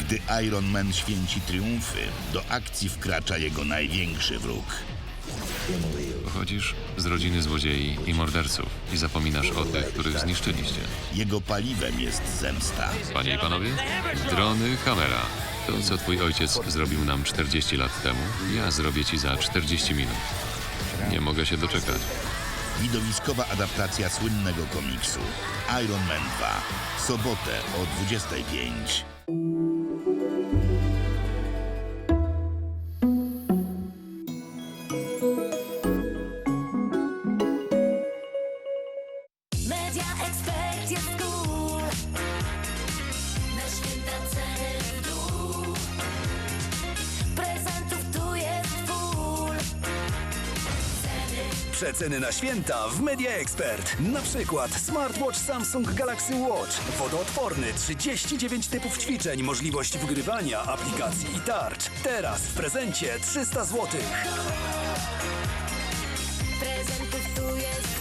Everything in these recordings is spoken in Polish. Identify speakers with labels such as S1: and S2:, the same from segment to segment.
S1: Gdy Iron Man święci triumfy, do akcji wkracza jego największy wróg.
S2: Pochodzisz z rodziny złodziei i morderców i zapominasz o tych, których zniszczyliście.
S1: Jego paliwem jest zemsta.
S2: Panie i panowie, drony Hamera. To, co twój ojciec zrobił nam 40 lat temu, ja zrobię ci za 40 minut. Nie mogę się doczekać.
S1: Widowiskowa adaptacja słynnego komiksu Iron Man 2. W sobotę o 25.
S3: Przeceny na święta w Media Expert. Na przykład smartwatch Samsung Galaxy Watch. Wodoodporny, 39 typów ćwiczeń, możliwość wgrywania, aplikacji i tarcz. Teraz w prezencie 300 zł.
S4: prezentów tu jest.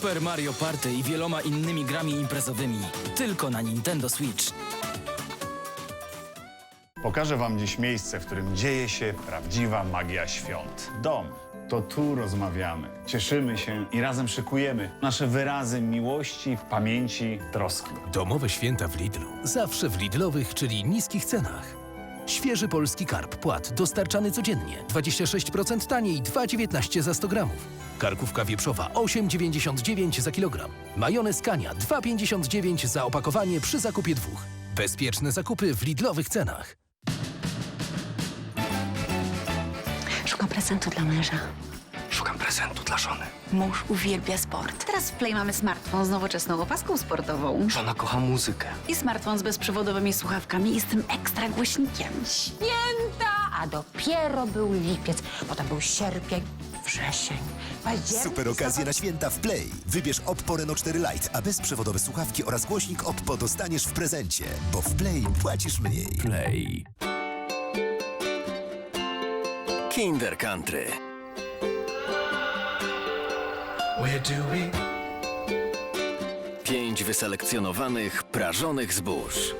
S5: Super Mario Party i wieloma innymi grami imprezowymi. Tylko na Nintendo Switch.
S6: Pokażę wam dziś miejsce, w którym dzieje się prawdziwa magia świąt. Dom. To tu rozmawiamy, cieszymy się i razem szykujemy nasze wyrazy miłości, pamięci, troski.
S7: Domowe święta w Lidlu. Zawsze w Lidlowych, czyli niskich cenach. Świeży polski karp płat dostarczany codziennie. 26% taniej, 2,19 za 100 gramów. Karkówka wieprzowa 8,99 za kilogram. Majonez Kania 2,59 za opakowanie przy zakupie dwóch. Bezpieczne zakupy w Lidlowych cenach.
S8: Szukam prezentu dla męża.
S5: Szukam prezentu dla żony.
S8: Mąż uwielbia sport. Teraz w Play mamy smartfon z nowoczesną opaską sportową.
S5: Żona kocha muzykę.
S8: I smartfon z bezprzewodowymi słuchawkami i z tym ekstra głośnikiem. Święta! A dopiero był lipiec, potem był sierpień, wrzesień, październik.
S9: Super okazje na święta w Play. Wybierz Oppo Reno 4 Lite, a bezprzewodowe słuchawki oraz głośnik Oppo dostaniesz w prezencie, bo w Play płacisz mniej.
S7: Play.
S9: Kinder Country. Pięć wyselekcjonowanych, prażonych zbóż.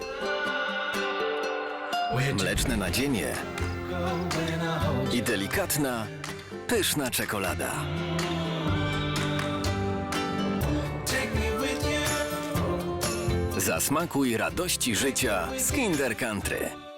S9: Mleczne nadzienie i delikatna, pyszna czekolada. Zasmakuj radości życia z Kinder Country.